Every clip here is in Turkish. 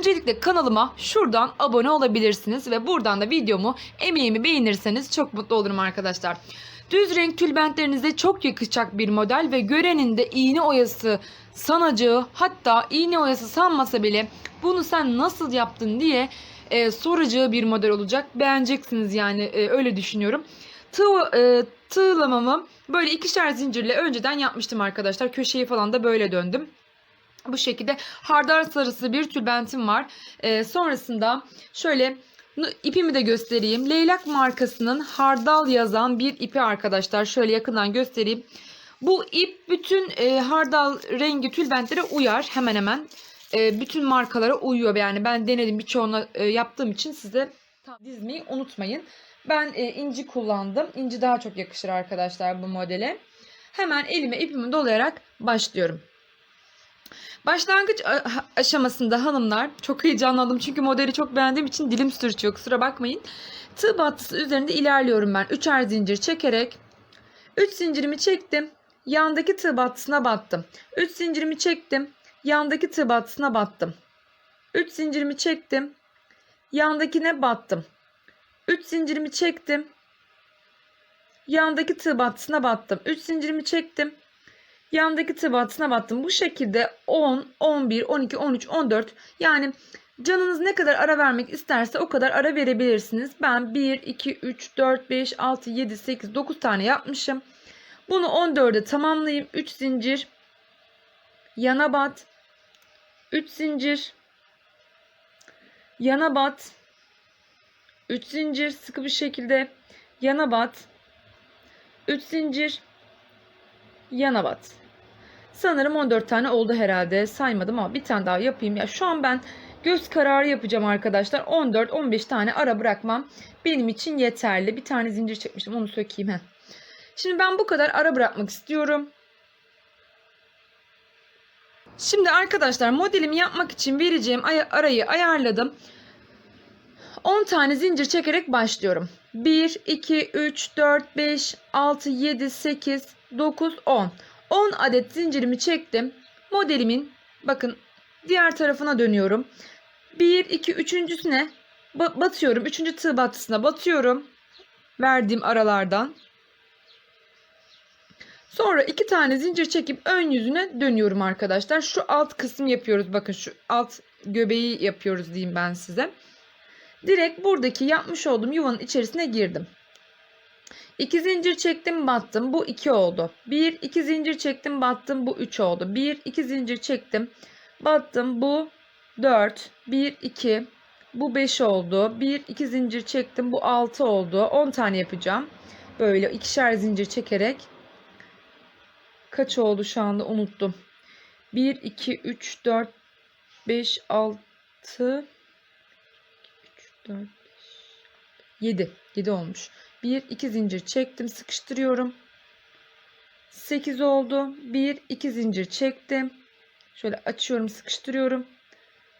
Öncelikle kanalıma şuradan abone olabilirsiniz ve buradan da videomu emeğimi beğenirseniz çok mutlu olurum arkadaşlar. Düz renk tülbentlerinize çok yakışacak bir model ve görenin de iğne oyası sanacağı hatta iğne oyası sanmasa bile bunu sen nasıl yaptın diye e, soracağı bir model olacak. Beğeneceksiniz yani e, öyle düşünüyorum. Tığ, e, tığlamamı böyle ikişer zincirle önceden yapmıştım arkadaşlar. Köşeyi falan da böyle döndüm. Bu şekilde hardal sarısı bir tülbentim var. E, sonrasında şöyle ipimi de göstereyim. Leylak markasının hardal yazan bir ipi arkadaşlar. Şöyle yakından göstereyim. Bu ip bütün e, hardal rengi tülbentlere uyar hemen hemen. E, bütün markalara uyuyor yani ben denedim birçoğuna e, yaptığım için size dizmeyi unutmayın. Ben e, inci kullandım. İnci daha çok yakışır arkadaşlar bu modele. Hemen elime ipimi dolayarak başlıyorum. Başlangıç aşamasında hanımlar çok heyecanlandım çünkü modeli çok beğendiğim için dilim sürçüyor kusura bakmayın. Tığ battısı üzerinde ilerliyorum ben. Üçer zincir çekerek 3 zincirimi çektim. Yandaki tığ battısına battım. 3 zincirimi çektim. Yandaki tığ battısına battım. 3 zincirimi çektim. Yandakine battım. 3 zincirimi çektim. Yandaki tığ battısına battım. 3 zincirimi çektim. Yandaki battısına battım. Bu şekilde 10, 11, 12, 13, 14 yani canınız ne kadar ara vermek isterse o kadar ara verebilirsiniz. Ben 1, 2, 3, 4, 5, 6, 7, 8, 9 tane yapmışım. Bunu 14'e tamamlayayım. 3 zincir. Yana bat. 3 zincir. Yana bat. 3 zincir sıkı bir şekilde yana bat. 3 zincir. Yana bat. Sanırım 14 tane oldu herhalde. Saymadım ama bir tane daha yapayım. Ya şu an ben göz kararı yapacağım arkadaşlar. 14-15 tane ara bırakmam benim için yeterli. Bir tane zincir çekmiştim. Onu sökeyim. Heh. Şimdi ben bu kadar ara bırakmak istiyorum. Şimdi arkadaşlar modelimi yapmak için vereceğim ay- arayı ayarladım. 10 tane zincir çekerek başlıyorum. 1, 2, 3, 4, 5, 6, 7, 8, 9, 10. 10 adet zincirimi çektim. Modelimin bakın diğer tarafına dönüyorum. 1, 2, üçüncüsüne ba- batıyorum. Üçüncü tığ battısına batıyorum. Verdiğim aralardan. Sonra iki tane zincir çekip ön yüzüne dönüyorum arkadaşlar. Şu alt kısım yapıyoruz. Bakın şu alt göbeği yapıyoruz diyeyim ben size. Direkt buradaki yapmış olduğum yuvanın içerisine girdim. 2 zincir çektim battım. Bu 2 oldu. 1 2 zincir çektim battım. Bu 3 oldu. 1 2 zincir çektim battım. Bu 4 1 2 bu 5 oldu. 1 2 zincir çektim. Bu 6 oldu. 10 tane yapacağım. Böyle ikişer zincir çekerek kaç oldu şu anda unuttum. 1 2 3 4 5 6 3 4 7 7 olmuş. 1 2 zincir çektim, sıkıştırıyorum. 8 oldu. 1 2 zincir çektim. Şöyle açıyorum, sıkıştırıyorum.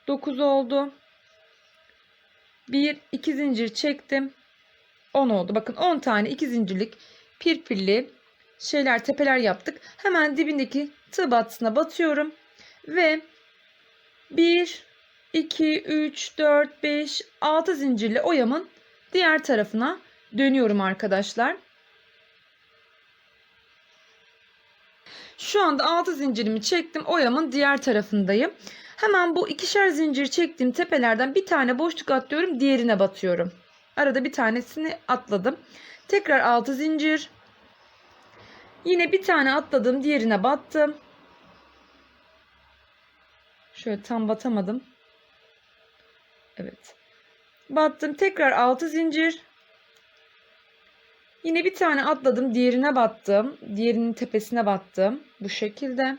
9 oldu. 1 2 zincir çektim. 10 oldu. Bakın 10 tane 2 zincirlik pirpirli şeyler, tepeler yaptık. Hemen dibindeki tığ battısına batıyorum ve 1 2 3 4 5 6 zincirli oyamın diğer tarafına dönüyorum arkadaşlar. Şu anda 6 zincirimi çektim. Oyamın diğer tarafındayım. Hemen bu ikişer zincir çektiğim tepelerden bir tane boşluk atlıyorum. Diğerine batıyorum. Arada bir tanesini atladım. Tekrar 6 zincir. Yine bir tane atladım. Diğerine battım. Şöyle tam batamadım. Evet. Battım. Tekrar 6 zincir. Yine bir tane atladım. Diğerine battım. Diğerinin tepesine battım. Bu şekilde.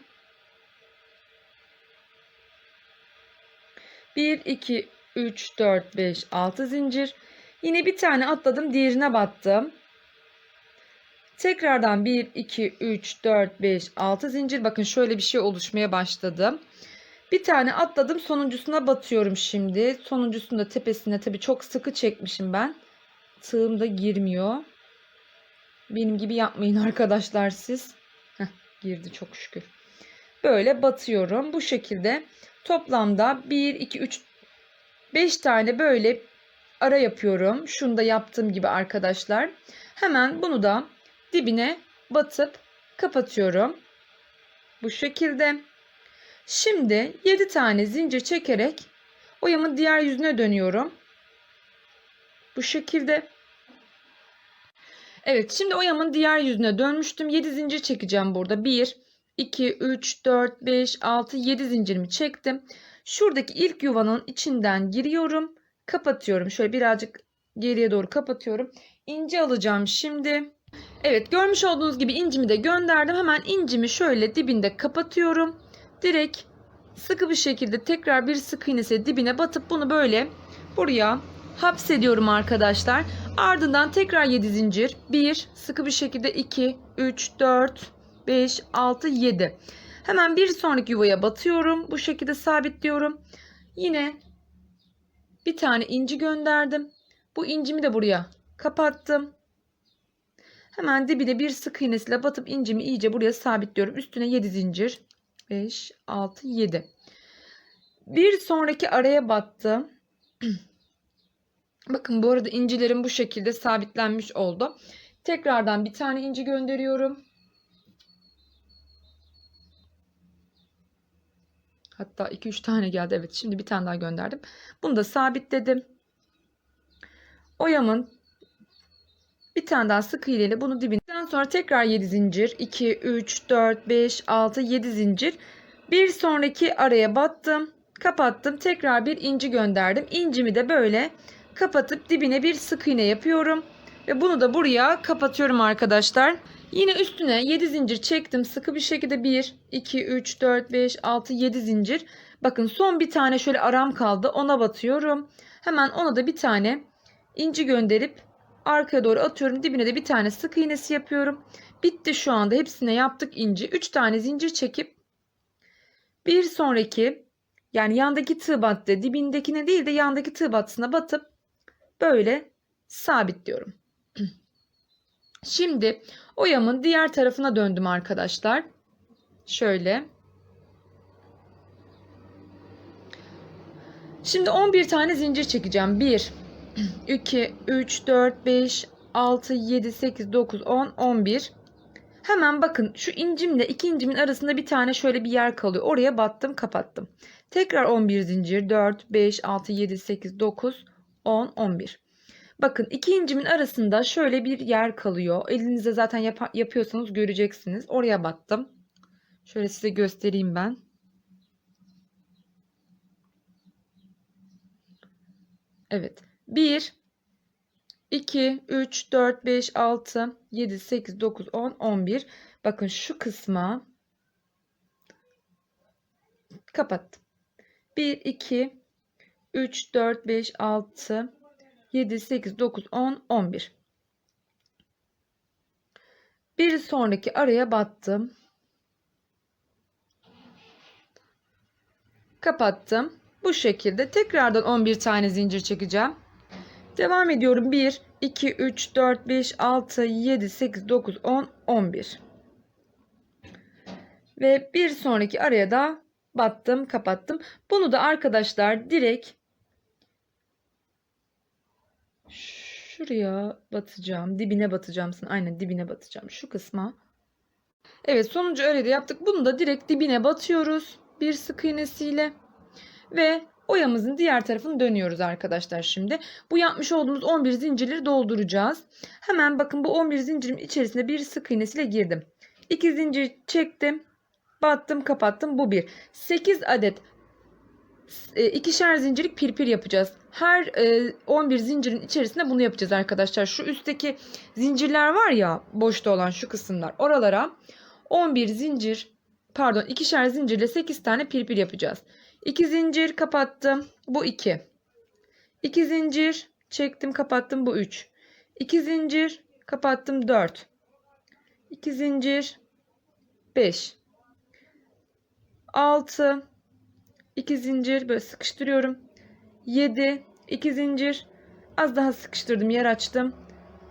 1, 2, 3, 4, 5, 6 zincir. Yine bir tane atladım. Diğerine battım. Tekrardan 1, 2, 3, 4, 5, 6 zincir. Bakın şöyle bir şey oluşmaya başladı. Bir tane atladım. Sonuncusuna batıyorum şimdi. Sonuncusunu da tepesine tabii çok sıkı çekmişim ben. Tığım da girmiyor. Benim gibi yapmayın arkadaşlar siz. Heh, girdi çok şükür. Böyle batıyorum. Bu şekilde toplamda 1, 2, 3, 5 tane böyle ara yapıyorum. Şunu da yaptığım gibi arkadaşlar. Hemen bunu da dibine batıp kapatıyorum. Bu şekilde. Şimdi 7 tane zincir çekerek oyamın diğer yüzüne dönüyorum. Bu şekilde. Evet şimdi oyamın diğer yüzüne dönmüştüm. 7 zincir çekeceğim burada. 1, 2, 3, 4, 5, 6, 7 zincirimi çektim. Şuradaki ilk yuvanın içinden giriyorum. Kapatıyorum. Şöyle birazcık geriye doğru kapatıyorum. İnci alacağım şimdi. Evet görmüş olduğunuz gibi incimi de gönderdim. Hemen incimi şöyle dibinde kapatıyorum. Direkt sıkı bir şekilde tekrar bir sık iğnesi dibine batıp bunu böyle buraya hapsediyorum arkadaşlar. Ardından tekrar 7 zincir. 1 sıkı bir şekilde 2 3 4 5 6 7. Hemen bir sonraki yuvaya batıyorum. Bu şekilde sabitliyorum. Yine bir tane inci gönderdim. Bu incimi de buraya kapattım. Hemen dibine bir sık iğnesiyle batıp incimi iyice buraya sabitliyorum. Üstüne 7 zincir. 5, 6, 7. Bir sonraki araya battım. Bakın bu arada incilerim bu şekilde sabitlenmiş oldu. Tekrardan bir tane inci gönderiyorum. Hatta 2-3 tane geldi. Evet şimdi bir tane daha gönderdim. Bunu da sabitledim. Oyamın bir tane daha sık iğneyle bunu dibinden sonra tekrar 7 zincir. 2, 3, 4, 5, 6, 7 zincir. Bir sonraki araya battım. Kapattım. Tekrar bir inci gönderdim. İncimi de böyle kapatıp dibine bir sık iğne yapıyorum. Ve bunu da buraya kapatıyorum arkadaşlar. Yine üstüne 7 zincir çektim. Sıkı bir şekilde 1, 2, 3, 4, 5, 6, 7 zincir. Bakın son bir tane şöyle aram kaldı. Ona batıyorum. Hemen ona da bir tane inci gönderip arkaya doğru atıyorum. Dibine de bir tane sık iğnesi yapıyorum. Bitti şu anda. Hepsine yaptık inci. 3 tane zincir çekip bir sonraki yani yandaki tığ battı dibindekine değil de yandaki tığ battısına batıp böyle sabitliyorum. Şimdi oyamın diğer tarafına döndüm arkadaşlar. Şöyle. Şimdi 11 tane zincir çekeceğim. 1 2 3 4 5 6 7 8 9 10 11 Hemen bakın şu incimle iki incimin arasında bir tane şöyle bir yer kalıyor. Oraya battım kapattım. Tekrar 11 zincir 4 5 6 7 8 9 10 11 Bakın iki incimin arasında şöyle bir yer kalıyor. Elinizde zaten yap yapıyorsanız göreceksiniz. Oraya battım. Şöyle size göstereyim ben. Evet. 1 2 3 4 5 6 7 8 9 10 11. Bakın şu kısma kapattım. 1 2 3 4 5 6 7 8 9 10 11. Bir sonraki araya battım. Kapattım. Bu şekilde tekrardan 11 tane zincir çekeceğim. Devam ediyorum. 1, 2, 3, 4, 5, 6, 7, 8, 9, 10, 11. Ve bir sonraki araya da battım, kapattım. Bunu da arkadaşlar direkt şuraya batacağım. Dibine batacağım. Aynen dibine batacağım. Şu kısma. Evet sonuncu öyle de yaptık. Bunu da direkt dibine batıyoruz. Bir sık iğnesiyle. Ve oyamızın diğer tarafını dönüyoruz arkadaşlar şimdi. Bu yapmış olduğumuz 11 zincirleri dolduracağız. Hemen bakın bu 11 zincirin içerisine bir sık iğnesiyle girdim. 2 zincir çektim. Battım kapattım bu bir. 8 adet ikişer zincirlik pirpir yapacağız. Her e, 11 zincirin içerisinde bunu yapacağız arkadaşlar. Şu üstteki zincirler var ya boşta olan şu kısımlar. Oralara 11 zincir pardon ikişer zincirle 8 tane pirpir yapacağız. 2 zincir kapattım. Bu 2. 2 zincir çektim kapattım. Bu 3. 2 zincir kapattım. 4. 2 zincir 5. 6 2 zincir böyle sıkıştırıyorum. 7 2 zincir az daha sıkıştırdım yer açtım.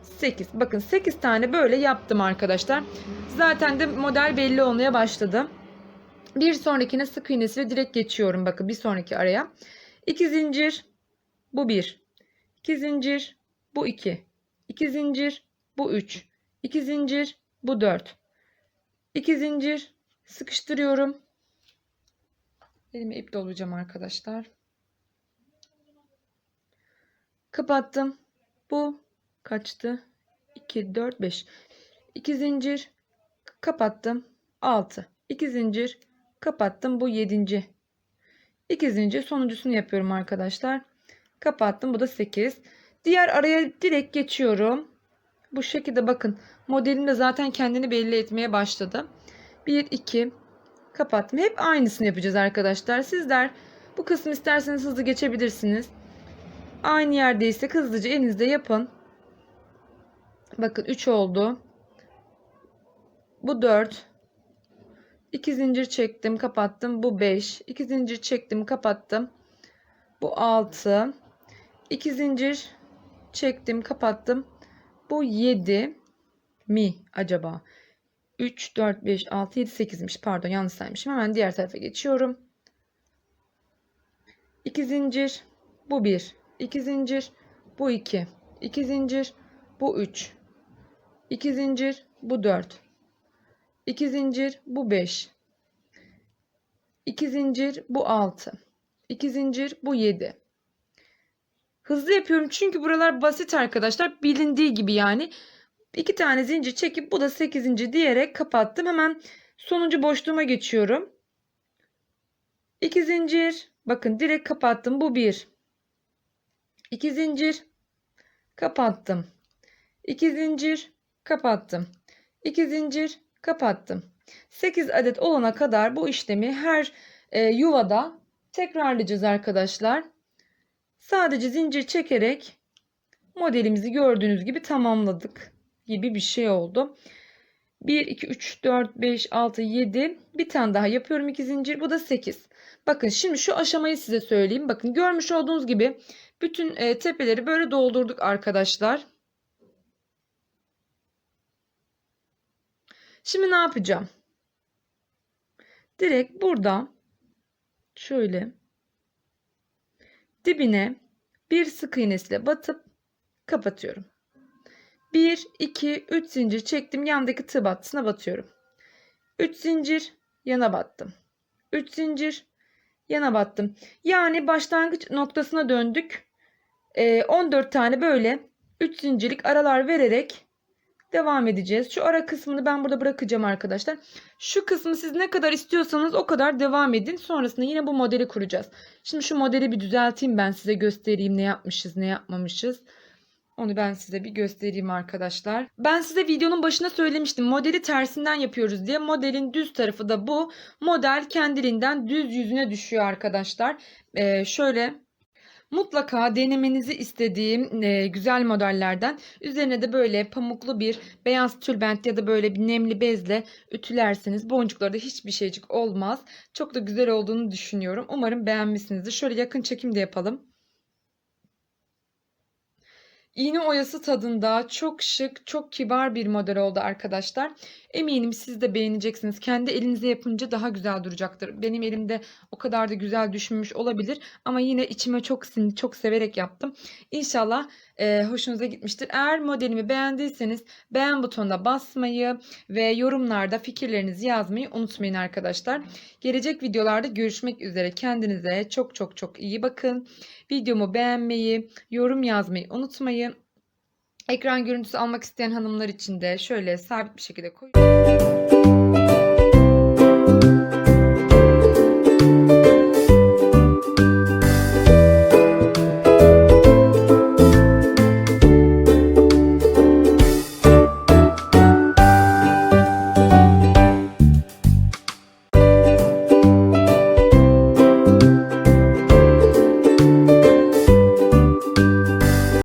8 bakın 8 tane böyle yaptım arkadaşlar. Zaten de model belli olmaya başladı. Bir sonrakine sık iğnesiyle direkt geçiyorum. Bakın bir sonraki araya. 2 zincir bu 1. 2 zincir, bu 2. 2 zincir, bu 3. 2 zincir, bu 4. 2 zincir sıkıştırıyorum. Elime ip dolayacağım arkadaşlar. Kapattım. Bu kaçtı? 2 4 5. 2 zincir kapattım. 6. 2 zincir kapattım. Bu 7. 2 zincir sonuncusunu yapıyorum arkadaşlar. Kapattım. Bu da 8. Diğer araya direkt geçiyorum. Bu şekilde bakın. Modelim de zaten kendini belli etmeye başladı. 1 2 kapattım. Hep aynısını yapacağız arkadaşlar. Sizler bu kısmı isterseniz hızlı geçebilirsiniz. Aynı yerdeyse hızlıca elinizde yapın. Bakın 3 oldu. Bu 4. 2 zincir çektim, kapattım. Bu 5. 2 zincir çektim, kapattım. Bu 6. 2 zincir çektim, kapattım. Bu 7 mi acaba? 3, 4, 5, 6, 7, 8'miş. Pardon yanlış saymışım. Hemen diğer tarafa geçiyorum. 2 zincir. Bu 1. 2 zincir. Bu 2. 2 zincir. Bu 3. 2 zincir. Bu 4. 2 zincir. Bu 5. 2 zincir. Bu 6. 2 zincir. Bu 7. Hızlı yapıyorum çünkü buralar basit arkadaşlar. Bilindiği gibi yani. 2 tane zincir çekip bu da 8. diyerek kapattım. Hemen sonuncu boşluğuma geçiyorum. 2 zincir. Bakın direkt kapattım. Bu 1. 2 zincir. Kapattım. 2 zincir. Kapattım. 2 zincir. Kapattım. 8 adet olana kadar bu işlemi her e, yuvada tekrarlayacağız arkadaşlar. Sadece zincir çekerek modelimizi gördüğünüz gibi tamamladık gibi bir şey oldu. 1, 2, 3, 4, 5, 6, 7. Bir tane daha yapıyorum 2 zincir. Bu da 8. Bakın şimdi şu aşamayı size söyleyeyim. Bakın görmüş olduğunuz gibi bütün e, tepeleri böyle doldurduk arkadaşlar. Şimdi ne yapacağım? Direkt burada şöyle dibine bir sık iğnesiyle batıp kapatıyorum. 1, 2, 3 zincir çektim. Yandaki tığ battısına batıyorum. 3 zincir yana battım. 3 zincir yana battım. Yani başlangıç noktasına döndük. Ee, 14 tane böyle 3 zincirlik aralar vererek devam edeceğiz. Şu ara kısmını ben burada bırakacağım arkadaşlar. Şu kısmı siz ne kadar istiyorsanız o kadar devam edin. Sonrasında yine bu modeli kuracağız. Şimdi şu modeli bir düzelteyim ben size göstereyim ne yapmışız ne yapmamışız. Onu ben size bir göstereyim arkadaşlar. Ben size videonun başına söylemiştim. Modeli tersinden yapıyoruz diye. Modelin düz tarafı da bu. Model kendiliğinden düz yüzüne düşüyor arkadaşlar. Ee, şöyle Mutlaka denemenizi istediğim e, güzel modellerden üzerine de böyle pamuklu bir beyaz tülbent ya da böyle bir nemli bezle ütülerseniz boncuklarda hiçbir şeycik olmaz. Çok da güzel olduğunu düşünüyorum. Umarım beğenmişsinizdir. Şöyle yakın çekim de yapalım. İğne oyası tadında çok şık, çok kibar bir model oldu arkadaşlar. Eminim siz de beğeneceksiniz. Kendi elinize yapınca daha güzel duracaktır. Benim elimde o kadar da güzel düşmemiş olabilir. Ama yine içime çok sindi, çok severek yaptım. İnşallah e, hoşunuza gitmiştir. Eğer modelimi beğendiyseniz beğen butonuna basmayı ve yorumlarda fikirlerinizi yazmayı unutmayın arkadaşlar. Gelecek videolarda görüşmek üzere. Kendinize çok çok çok iyi bakın. Videomu beğenmeyi, yorum yazmayı unutmayın. Ekran görüntüsü almak isteyen hanımlar için de şöyle sabit bir şekilde koyuyorum.